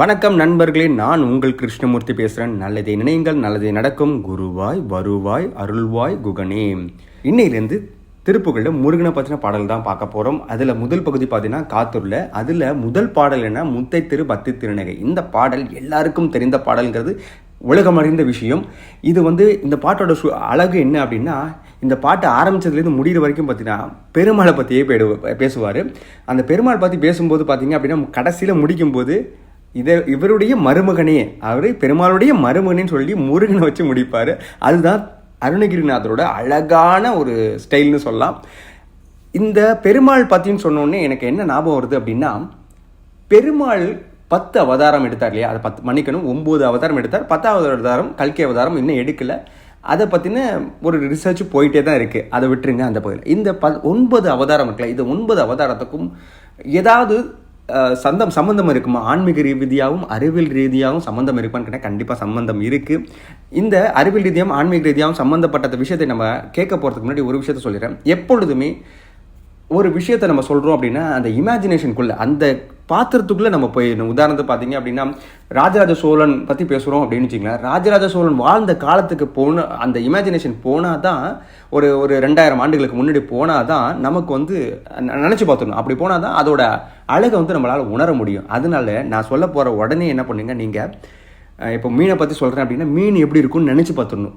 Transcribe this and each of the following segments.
வணக்கம் நண்பர்களே நான் உங்கள் கிருஷ்ணமூர்த்தி பேசுகிறேன் நல்லதை நினைங்கள் நல்லதை நடக்கும். குருவாய் வருவாய் அருள்வாய் குகனே. இன்னையிலேருந்து திருப்புகளில் முருகனை பற்றின பாடல் தான் பார்க்க போகிறோம் அதில் முதல் பகுதி பார்த்தீங்கன்னா காத்தூரில். அதில் முதல் பாடல் என்ன? முத்தை திரு பத்து திருநகை. இந்த பாடல் எல்லாருக்கும் தெரிந்த பாடல்ங்கிறது உலகம் அறிந்த விஷயம். இது வந்து இந்த பாட்டோட சு அழகு என்ன அப்படின்னா இந்த பாட்டு ஆரம்பிச்சதுலேருந்து முடிகிற வரைக்கும் பார்த்தீங்கன்னா பெருமாளை பற்றியே பேடு பேசுவார். அந்த பெருமாள் பற்றி பேசும்போது பார்த்தீங்க அப்படின்னா கடைசியில் முடிக்கும்போது இதை இவருடைய மருமகனே அவரு பெருமாளுடைய மருமகனேன்னு சொல்லி முருகனை வச்சு முடிப்பார். அதுதான் அருணகிரிநாதரோட அழகான ஒரு ஸ்டைல்னு சொல்லலாம். இந்த பெருமாள் பற்றின்னு சொன்னோன்னே எனக்கு என்ன ஞாபகம் வருது அப்படின்னா பெருமாள் பத்து அவதாரம் எடுத்தார் இல்லையா? அதை பத்து மன்னிக்கணும் ஒம்பது அவதாரம் எடுத்தார். பத்தாவது அவதாரம் கல்கி அவதாரம் இன்னும் எடுக்கலை. அதை பற்றின ஒரு ரிசர்ச் போயிட்டே தான் இருக்குது அதை விட்டுருங்க அந்த பகுதியில். இந்த ப ஒன்பது அவதாரம் இருக்குல்ல இந்த ஒன்பது அவதாரத்துக்கும் ஏதாவது சந்தம் சம்மந்தம் இருக்குமா? ஆன்மீக ரீதியாகவும் அறிவியல் ரீதியாகவும் சம்மந்தம் இருக்குமான்னு கேட்டால் கண்டிப்பாக சம்மந்தம் இருக்குது இந்த அறிவியல் ரீதியாகவும் ஆன்மீக ரீதியாகவும் சம்மந்தப்பட்ட விஷயத்தை நம்ம கேட்க போகிறதுக்கு முன்னாடி ஒரு விஷயத்த சொல்லிடுறேன். எப்பொழுதுமே ஒரு விஷயத்தை நம்ம சொல்கிறோம் அப்படின்னா அந்த இமேஜினேஷனுக்குள்ளே அந்த பாத்திரத்துக்குள்ளே நம்ம போய் உதாரணத்தை பார்த்தீங்க அப்படின்னா ராஜராஜ சோழன் பற்றி பேசுகிறோம் அப்படின்னு வச்சிங்களேன் ராஜராஜ சோழன் வாழ்ந்த காலத்துக்கு போன அந்த இமேஜினேஷன் போனால் தான் ஒரு ஒரு ரெண்டாயிரம் ஆண்டுகளுக்கு முன்னாடி போனால் தான் நமக்கு வந்து நினச்சி பார்த்துக்கணும் அப்படி போனால் தான் அதோட அழகை வந்து நம்மளால் உணர முடியும். அதனால நான் சொல்ல போகிற உடனே என்ன பண்ணுங்க நீங்கள் இப்போ மீனை பற்றி சொல்கிறேன் அப்படின்னா மீன் எப்படி இருக்கும்னு நினச்சி பார்த்துடணும்.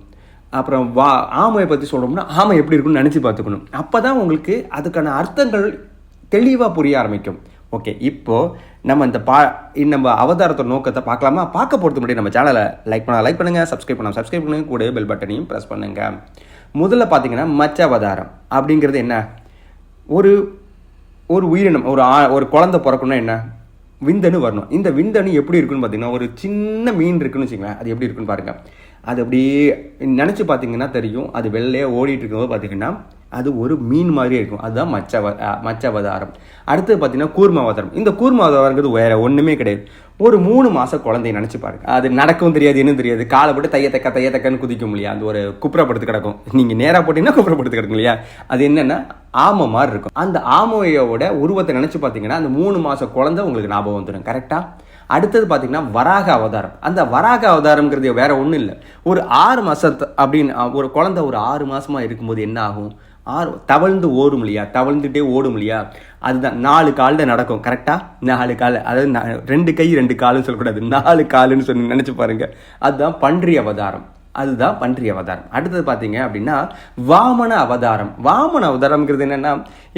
அப்புறம் வா ஆமையை பற்றி சொல்கிறோம்னா ஆமை எப்படி இருக்குன்னு நினச்சி பார்த்துக்கணும். அப்போ தான் உங்களுக்கு அதுக்கான அர்த்தங்கள் தெளிவாக புரிய ஆரம்பிக்கும். ஓகே இப்போது நம்ம இந்த பா நம்ம அவதாரத்தை நோக்கத்தை பார்க்கலாமா? பார்க்க போகிறது முன்னாடி நம்ம சேனலை லைக் பண்ணால் லைக் பண்ணுங்கள் சப்ஸ்கிரைப் பண்ணால் சப்ஸ்கிரைப் பண்ணுங்கள் கூட பெல் பட்டனையும் ப்ரெஸ் பண்ணுங்கள் முதல்ல பார்த்தீங்கன்னா மச்ச அவதாரம் அப்படிங்கிறது என்ன? ஒரு ஒரு உயிரினம் ஒரு ஆ ஒரு குழந்தை பிறக்கணும்னா என்ன? விந்தணு வரணும். இந்த விந்தணு எப்படி இருக்குன்னு பார்த்தீங்கன்னா ஒரு சின்ன மீன் இருக்குன்னு வச்சுக்கோங்களேன். அது எப்படி இருக்குன்னு பாருங்கள் அது அப்படியே நினச்சி பார்த்தீங்கன்னா தெரியும். அது வெள்ளையே ஓடிட்டு இருக்கும்போது பார்த்தீங்கன்னா அது ஒரு மீன் மாதிரியே இருக்கும். அதுதான் மச்ச அஹ், மச்சவதாரம். அடுத்தது பார்த்தீங்கன்னா கூர்மாவதாரம். இந்த கூர்மாவதாரங்கிறது வேற ஒன்றுமே கிடையாது. ஒரு மூணு மாதம் குழந்தைய நினச்சி பாருங்க. அது நடக்கவும் தெரியாது என்ன தெரியாது. காலை போட்டு தைய தக்க தைய தக்கன்னு குதிக்கும் இல்லையா? அந்த ஒரு குப்புறப்படுத்து கிடக்கும். நீங்கள் நேராக போட்டிங்கன்னா குப்புறப்படுத்து கிடக்கும் இல்லையா? அது என்னென்னா ஆமை மாதிரி இருக்கும். அந்த ஆமையோட உருவத்தை நினச்சி பார்த்தீங்கன்னா அந்த மூணு மாதம் குழந்தை உங்களுக்கு ஞாபகம் வந்துடும் கரெக்டாக அடுத்தது பார்த்திங்கன்னா வராக அவதாரம். அந்த வராக அவதாரம்ங்கிறது வேற ஒன்றும் இல்லை. ஒரு ஆறு மாதத்து அப்படின்னு ஒரு குழந்தை ஒரு ஆறு மாதமாக இருக்கும்போது என்ன ஆகும்? ஆறு தவழ்ந்து ஓடும் இல்லையா? தவழ்ந்துட்டே ஓடும் இல்லையா? அதுதான் நாலு காலில் நடக்கும். கரெக்டாக நாலு கால் அதாவது ரெண்டு கை ரெண்டு காலுன்னு சொல்லக்கூடாது. நாலு காலுன்னு சொல்லி நினச்சி பாருங்கள் அதுதான் பன்றி அவதாரம். அதுதான் பன்றி அவதாரம். அடுத்தது பார்த்தீங்க அப்படின்னா வாமன அவதாரம். வாமன அவதாரம்ங்கிறது என்னென்னா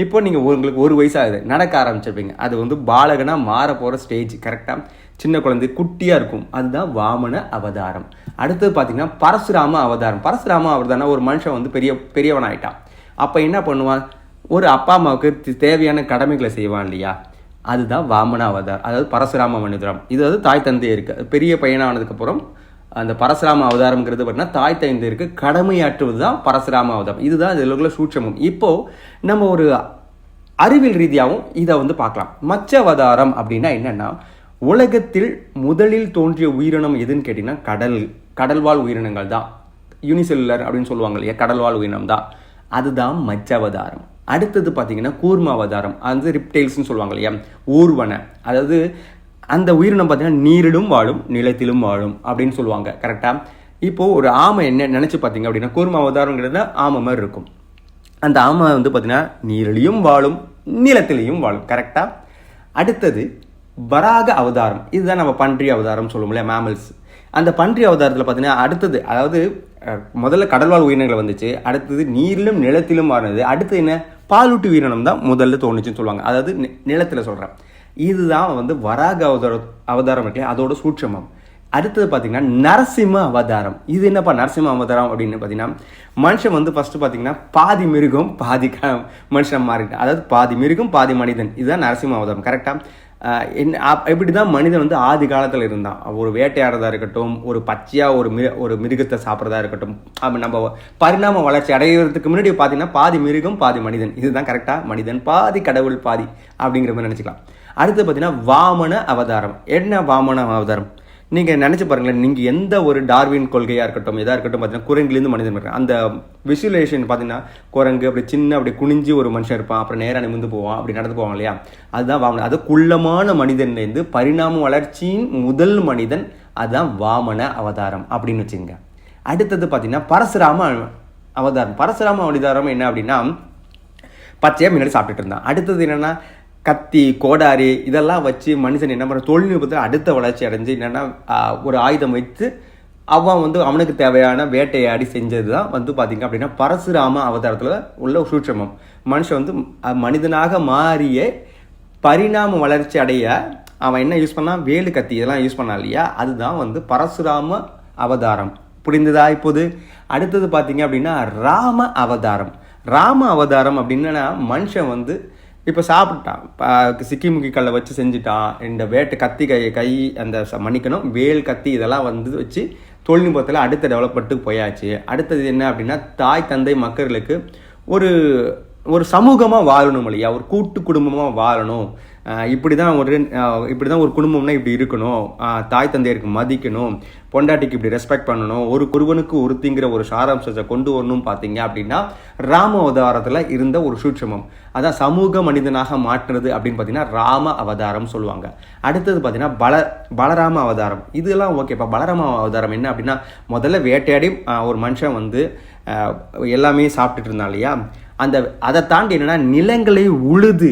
இப்போ நீங்கள் உங்களுக்கு ஒரு வயசாகுது நடக்க ஆரம்பிச்சிருப்பீங்க. அது வந்து பாலகனாக மாற போகிற ஸ்டேஜ் கரெக்டாக சின்ன குழந்தை குட்டியாக இருக்கும். அதுதான் வாமன அவதாரம். அடுத்தது பார்த்தீங்கன்னா பரசுராம அவதாரம். பரசுராம அவதாரம் ஒரு மனுஷன் வந்து பெரிய பெரியவன் ஆயிட்டான் அப்போ என்ன பண்ணுவான்? ஒரு அப்பா அம்மாவுக்கு தேவையான கடமைகளை செய்வான் இல்லையா? அதுதான் வாமன அவதாரம். அதாவது பரசுராம மனிதரம். இது வந்து தாய் தந்தை இருக்குது பெரிய பையனானதுக்கப்புறம் அந்த பரசுராம அவதாரம்ங்கிறது பார்த்தீங்கன்னா தாய் தந்தையருக்கு கடமையாற்றுவது தான் பரசுராம அவதாரம். இதுதான் இதில் உள்ள சூட்சமும். இப்போ நம்ம ஒரு அறிவியல் ரீதியாகவும் இதை வந்து பார்க்கலாம். மச்ச அவதாரம் அப்படின்னா என்னென்னா உலகத்தில் முதலில் தோன்றிய உயிரினம் எதுன்னு கேட்டிங்கன்னா கடல் கடல்வாழ் உயிரினங்கள் தான். யூனிசெல்லுலர் அப்படின்னு சொல்லுவாங்க இல்லையா? கடல்வாழ் உயிரினம் தான். அதுதான் மச்ச அவதாரம் அடுத்தது பார்த்தீங்கன்னா கூர்ம அவதாரம். அது ரிப்டைல்ஸ்னு சொல்லுவாங்க இல்லையா? ஊர்வன. அதாவது அந்த உயிரினம் பார்த்தீங்கன்னா நீரிலும் வாழும் நிலத்திலும் வாழும் அப்படின்னு சொல்லுவாங்க கரெக்டாக இப்போது ஒரு ஆமை என்ன நினச்சி பார்த்தீங்க அப்படின்னா கூர்ம அவதாரங்கிறது ஆமை மாதிரி இருக்கும். அந்த ஆமை வந்து பார்த்தீங்கன்னா நீரிலையும் வாழும் நிலத்திலையும் வாழும் கரெக்டாக அடுத்தது வராக அவதாரம். இதுதான் நம்ம பன்றி அவதாரம் சொல்லுவோம்ல இல்லையா மேமல்ஸ் அந்த பன்றி அவதாரத்தில் பார்த்தீங்கன்னா அடுத்தது அதாவது முதல்ல கடல்வாழ் உயிரினங்கள் வந்துச்சு அடுத்தது நீரிலும் நிலத்திலும் வாழ்ந்தது அடுத்து என்ன? பாலூட்டு உயிரினம் தான் முதல்ல தோணுச்சுன்னு சொல்லுவாங்க. அதாவது நிலத்தில் சொல்கிறேன் இதுதான் வந்து வராக அவதார அவதாரம் இருக்கு அதோட சூட்சமம். அடுத்தது பார்த்தீங்கன்னா நரசிம்ம அவதாரம். இது என்னப்பா நரசிம்ம அவதாரம் அப்படின்னு பார்த்தீங்கன்னா மனுஷன் வந்து ஃபஸ்ட்டு பார்த்தீங்கன்னா பாதி மிருகம் பாதி க மனுஷன் மாறிட்டான். அதாவது பாதி மிருகம் பாதி மனிதன். இதுதான் நரசிம்ம அவதாரம் கரெக்டாக என்ன எப்படி தான் மனிதன் வந்து ஆதி காலத்தில் இருந்தான். ஒரு வேட்டையாடுறதா இருக்கட்டும் ஒரு பச்சையாக ஒரு மிரு ஒரு மிருகத்தை சாப்பிட்றதா இருக்கட்டும் அப்படி நம்ம பரிணாம வளர்ச்சி அடைகிறதுக்கு முன்னாடி பார்த்தீங்கன்னா பாதி மிருகம் பாதி மனிதன். இதுதான் கரெக்டாக மனிதன் பாதி கடவுள் பாதி அப்படிங்கிற மாதிரி நினச்சிக்கலாம். அடுத்து பார்த்தீங்கன்னா வாமன அவதாரம். என்ன வாமன அவதாரம்? நீங்கள் நினச்சி பாருங்களேன் நீங்கள் எந்த ஒரு டார்வின் கொள்கையாக இருக்கட்டும் எதாக இருக்கட்டும் பார்த்தீங்கன்னா குரங்குலேருந்து மனிதன் இருக்கான் அந்த விசுவலேஷன் பார்த்தீங்கன்னா குரங்கு அப்படி சின்ன அப்படி குனிஞ்சு ஒரு மனுஷன் இருப்பான். அப்புறம் நேராக நிமிந்து போவான். அப்படி நடந்து போவாங்க இல்லையா? அதுதான் வாமன. அது குள்ளமான மனிதன்லேருந்து பரிணாம வளர்ச்சியின் முதல் மனிதன் அதுதான் வாமன அவதாரம் அப்படின்னு வச்சுங்க அடுத்தது பார்த்தீங்கன்னா பரசுராம அவதாரம். பரசுராம அவதாரம் என்ன அப்படின்னா பச்சையாக முன்னாடி சாப்பிட்டுட்டு இருந்தான். அடுத்தது என்னென்னா கத்தி கோடாரி இதெல்லாம் வச்சு மனுஷன் என்ன பண்ணுற தொழில்நுட்பத்தில் அடுத்த வளர்ச்சி அடைஞ்சு என்னென்னா ஒரு ஆயுதம் வைத்து அவன் வந்து அவனுக்கு தேவையான வேட்டையாடி செஞ்சது தான் வந்து பார்த்தீங்க அப்படின்னா பரசுராம அவதாரத்தில் உள்ள சூட்சமம். மனுஷன் வந்து மனிதனாக மாறிய பரிணாம வளர்ச்சி அடைய அவன் என்ன யூஸ் பண்ணான்? வேலு கத்தி இதெல்லாம் யூஸ் பண்ணான் இல்லையா? அதுதான் வந்து பரசுராம அவதாரம். புரிந்ததா இப்போது? அடுத்தது பார்த்தீங்க அப்படின்னா ராம அவதாரம். ராம அவதாரம் அப்படின்னா மனுஷன் வந்து இப்போ சாப்பிட்டான். ப- சிக்கிமுக்கி கல்லை வச்சு செஞ்சுட்டான். இந்த வேட்டை கத்தி கை கை அந்த ச- மன்னிக்கணும் வேல் கத்தி இதெல்லாம் வந்து வச்சு தொழில்நுட்பத்தில் அடுத்த டெவலப்மெண்ட்டுக்கு போயாச்சு. அடுத்தது என்ன அப்படின்னா தாய் தந்தை மக்களுக்கு ஒரு ஒரு சமூகமாக வாழணும் இல்லையா? ஒரு கூட்டு குடும்பமாக வாழணும். இப்படி தான் ஒரு இப்படி தான் ஒரு குடும்பம்னா இப்படி இருக்கணும். தாய் தந்தையருக்கு மதிக்கணும். பொண்டாட்டிக்கு இப்படி ரெஸ்பெக்ட் பண்ணணும். ஒரு குருவனுக்கு ஒருத்திங்கிற ஒரு சாராம்சத்தை கொண்டு வரணும் பார்த்தீங்க அப்படின்னா ராம அவதாரத்தில் இருந்த ஒரு சூட்சமம். அதான் சமூக மனிதனாக மாற்றுறது அப்படின்னு பார்த்தீங்கன்னா ராம அவதாரம் சொல்லுவாங்க. அடுத்தது பார்த்தீங்கன்னா பல பலராம அவதாரம். இதெல்லாம் ஓகேப்பா பலராம அவதாரம் என்ன அப்படின்னா முதல்ல வேட்டையாடி ஒரு மனுஷன் வந்து எல்லாமே சாப்பிட்டுட்டு இருந்தான் இல்லையா? அந்த அதை தாண்டி என்னென்னா நிலங்களை உழுது.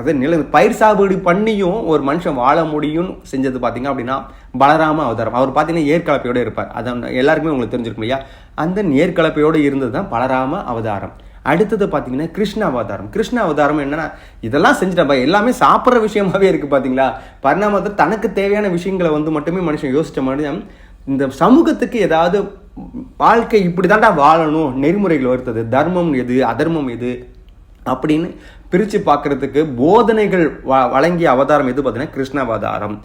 அது நில பயிர் சாகுபடி பண்ணியும் ஒரு மனுஷன் வாழ முடியும்னு செஞ்சது பார்த்தீங்க அப்படின்னா பலராம அவதாரம். அவர் பார்த்தீங்கன்னா ஏற்கலப்பையோடு இருப்பார். அதை எல்லாருக்குமே உங்களுக்கு தெரிஞ்சிருக்கும் இல்லையா? அந்த ஏற்கலப்பையோடு இருந்தது தான் பலராம அவதாரம். அடுத்தது பார்த்தீங்கன்னா கிருஷ்ண அவதாரம். கிருஷ்ண அவதாரம் என்னன்னா இதெல்லாம் செஞ்சுட்டப்பா எல்லாமே சாப்பிட்ற விஷயமாவே இருக்குது பார்த்தீங்களா பரிணாமத்தில் தனக்கு தேவையான விஷயங்களை வந்து மட்டுமே மனுஷன் யோசித்த மாதிரி இந்த சமூகத்துக்கு ஏதாவது வாழ்க்கை இப்படி தாண்டா வாழணும். நெறிமுறைகள் வருத்தது. தர்மம் எது? அதர்மம் எது? அப்படின்னு பிரித்து பார்க்குறதுக்கு போதனைகள் வ வழங்கிய அவதாரம் எது பார்த்தீங்கன்னா கிருஷ்ண அவதாரம்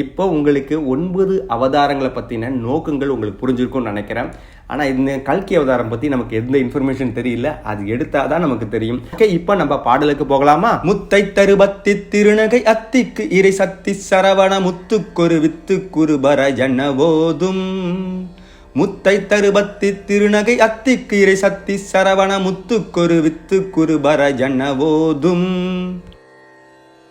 இப்போ உங்களுக்கு ஒன்பது அவதாரங்களை பற்றின நோக்கங்கள் உங்களுக்கு புரிஞ்சிருக்கும்னு நினைக்கிறேன். ஆனால் இந்த கல்கி அவதாரம் பற்றி நமக்கு எந்த இன்ஃபர்மேஷன் தெரியல. அது எடுத்தால் தான் நமக்கு தெரியும். ஓகே இப்போ நம்ம பாடலுக்கு போகலாமா? முத்தை தருபத்தி திருநகை அத்திக்கு இறை சக்தி சரவண முத்துக்கொரு வித்துக்குரு பர ஜனவோதும் முத்தை தருபத்தி திருநகை அத்திக்கு இறை சக்தி சரவண முத்துக்கொரு வித்துக்குரு பர ஜனவோதும்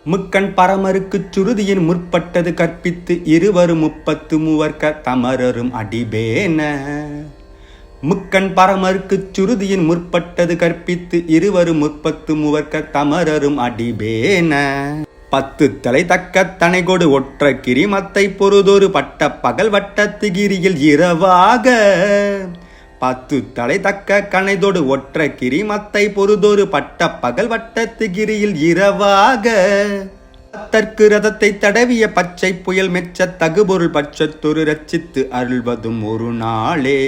முக்கண் பரமருக்குச் சுருதியின் முற்பட்டது கற்பித்து இருவரும் முப்பத்து மூவர்க்க தமரரும் அடிபேன. முக்கண் பரமருக்குச் சுருதியின் முற்பட்டது கற்பித்து இருவரும் முப்பத்து மூவர்க்க தமரரும் அடிபேன. பத்து தலை தக்க தனைகொடு ஒற்ற கிரிமத்தை பொறுதொரு பட்ட பகல் வட்டத்து கிரியில் இரவாக. பத்து தலை தக்க கனைதொடு ஒற்ற கிரிமத்தை பொறுதொரு பட்ட பகல் வட்டத்து கிரியில் இரவாக. தற்கு ரதத்தை தடவிய பச்சை புயல் மெச்ச தகுபொருள் பட்சத்தொரு ரச்சித்து அருள்வதும் ஒரு நாளே.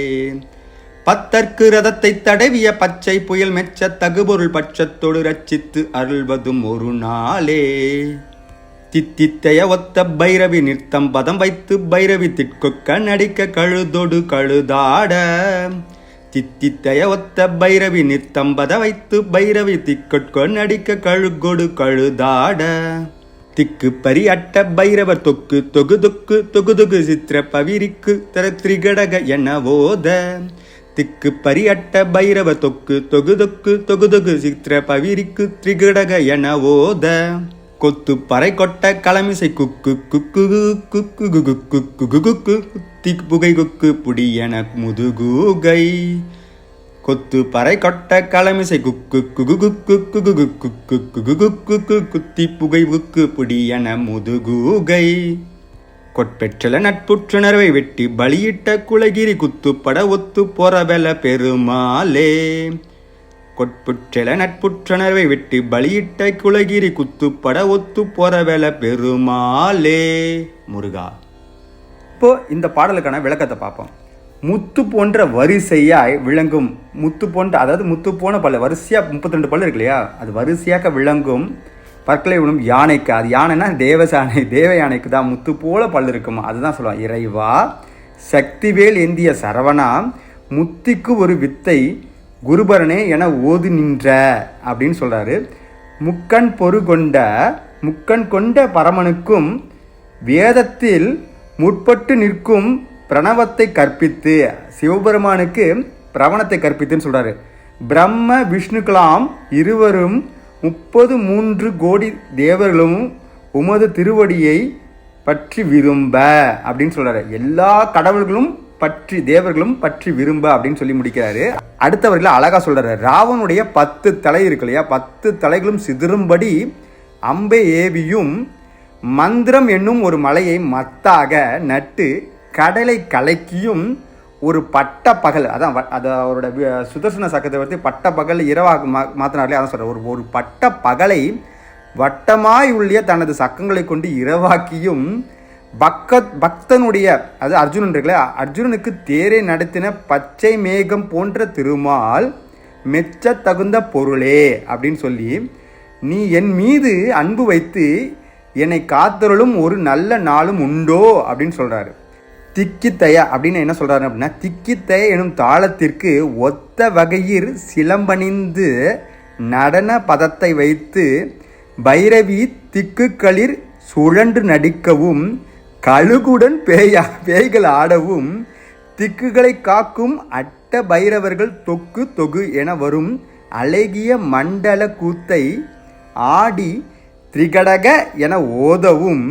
பத்தற்கு ரதத்தை தடவிய பச்சை புயல் மெச்ச தகுபொருள் பட்சத்தோடு ரச்சித்து அருள்வதும் ஒரு நாளே. தித்தித்தைய ஒத்த பைரவி நிறுத்தம் பதம் வைத்து பைரவி திட்கொக்க நடிக்க கழுதொடு கழுதாட. தித்தித்தைய ஒத்த பைரவி நிறுத்தம் பத வைத்து பைரவி திக்கொட்கொ நடிக்க கழுகொடு கழுதாட. திக்கு பரியட்ட பைரவர் தொக்கு தொகு தொக்கு தொகு தொகு சித்திர பவிரிக்கு தர திரிகடக என ஓத. திக்கு பரியட்ட பைரவ தொக்கு தொகுதொக்கு தொகுதொகு சித்திர பவிரிக்கு திரிகடக என ஓத கொத்து பறை கொட்ட களமிசை குக்கு குக்கு குக்கு குக்கு குக்கு குக்கு திக் புகை குக்கு புடி என முதுகூகை கொத்து பறை கொட்ட களமிசை குக்கு குகு குக்கு குகு குக்கு குக்கு குக்கு குத்தி புகை குக்கு புடி என முதுகூகை கொட்பெற்றல நட்புற்றுணர்வை வெட்டி பலியிட்ட குலகிரி குத்துப்பட ஒத்து பொறவெல பெருமாளே. கொட்புற்றல நட்புற்றுணர்வை வெட்டி பலியிட்ட குலகிரி குத்துப்பட ஒத்து பொறவெல பெருமாளே. முருகா. இப்போ இந்த பாடலுக்கான விளக்கத்தை பார்ப்போம். முத்து போன்ற வரிசையாய் விளங்கும் முத்து போன்ற அதாவது முத்து போன பல வரிசையாக முப்பத்தி ரெண்டு பல்லு இருக்கு இல்லையா? அது வரிசையாக விளங்கும் பற்களை விழும் யானைக்கு. அது யானைன்னா தேவசானை. தேவ யானைக்கு தான் முத்து போல பல் இருக்குமா? அதுதான் சொல்லுவான். இறைவா சக்திவேல் ஏந்திய சரவணா முத்திக்கு ஒரு வித்தை குருபரனே என ஓது நின்ற அப்படின்னு சொல்கிறாரு முக்கண் பொறு கொண்ட முக்கண் கொண்ட பரமனுக்கும் வேதத்தில் முற்பட்டு நிற்கும் பிரணவத்தை கற்பித்து சிவபெருமானுக்கு பிரவணத்தை கற்பித்துன்னு சொல்கிறாரு பிரம்ம விஷ்ணுக்களாம் இருவரும் முப்பது மூன்று கோடி தேவர்களும் உமது திருவடியை பற்றி விரும்ப அப்படின்னு சொல்கிறாரு எல்லா கடவுள்களும் பற்றி தேவர்களும் பற்றி விரும்ப அப்படின்னு சொல்லி முடிக்கிறாரு. அடுத்த அழகாக அழகா ராவனுடைய பத்து தலை இருக்கு இல்லையா? பத்து தலைகளும் சிதறும்படி அம்பை ஏவியும் மந்திரம் என்னும் ஒரு மலையை மத்தாக நட்டு கடலை கலக்கியும் ஒரு பட்ட பகல் அதான் வ- அது அவரோட சுதர்சன சக்கரவர்த்தி பட்ட பகல் இரவாக மா மாத்தினார்லே அதான் சொல்கிறார் ஒரு ஒரு பட்ட பகலை வட்டமாய் உள்ளே தனது சக்கங்களை கொண்டு இரவாக்கியும் பக்கத் பக்தனுடைய அது அர்ஜுனன் இருக்குல்ல அர்ஜுனனுக்கு தேரை நடத்தின பச்சை மேகம் போன்ற திருமால் மெச்ச தகுந்த பொருளே அப்படின்னு சொல்லி நீ என் மீது அன்பு வைத்து என்னை காத்தருளும் ஒரு நல்ல நாளும் உண்டோ அப்படின்னு சொல்கிறாரு திக்கித்தய அப்படின்னு என்ன சொல்கிறாரு அப்படின்னா திக்கித்தய எனும் தாளத்திற்கு ஒத்த வகையில் சிலம்பணிந்து நடன பதத்தை வைத்து பைரவி திக்குகளில் சுழன்று நடிக்கவும் கழுகுடன் பேயா பேய்கள் ஆடவும் திக்குகளை காக்கும் அட்ட பைரவர்கள் தொக்கு தொகு என வரும் அழகிய மண்டல கூத்தை ஆடி திரிகடக என ஓதவும்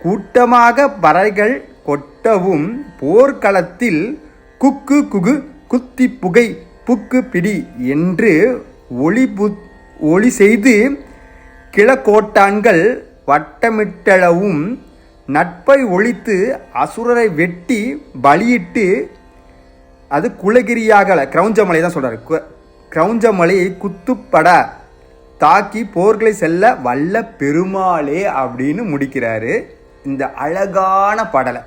கூட்டமாக பறைகள் கொட்டவும் போர்க்களத்தில் குக்கு குகு குத்தி புகை புக்கு பிடி என்று ஒளி பு ஒளி செய்து கிழக்கோட்டான்கள் வட்டமிட்டளவும் நட்பை ஒழித்து அசுரரை வெட்டி பலியிட்டு அது குலகிரியாக கிரௌஞ்சமலை தான் சொல்கிறார் கு- கிரௌஞ்சமலையை குத்துப்பட தாக்கி போர்களை செல்ல வல்ல பெருமாளே அப்படின்னு முடிக்கிறாரு. இந்த அழகான பாடலை.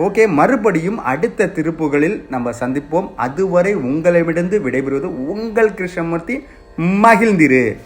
ஓகே மறுபடியும் அடுத்த திருப்புகளில் நம்ம சந்திப்போம். அதுவரை உங்களிடமிருந்து விடைபெறுவது உங்கள் கிருஷ்ணமூர்த்தி. மகிழ்ந்திரு.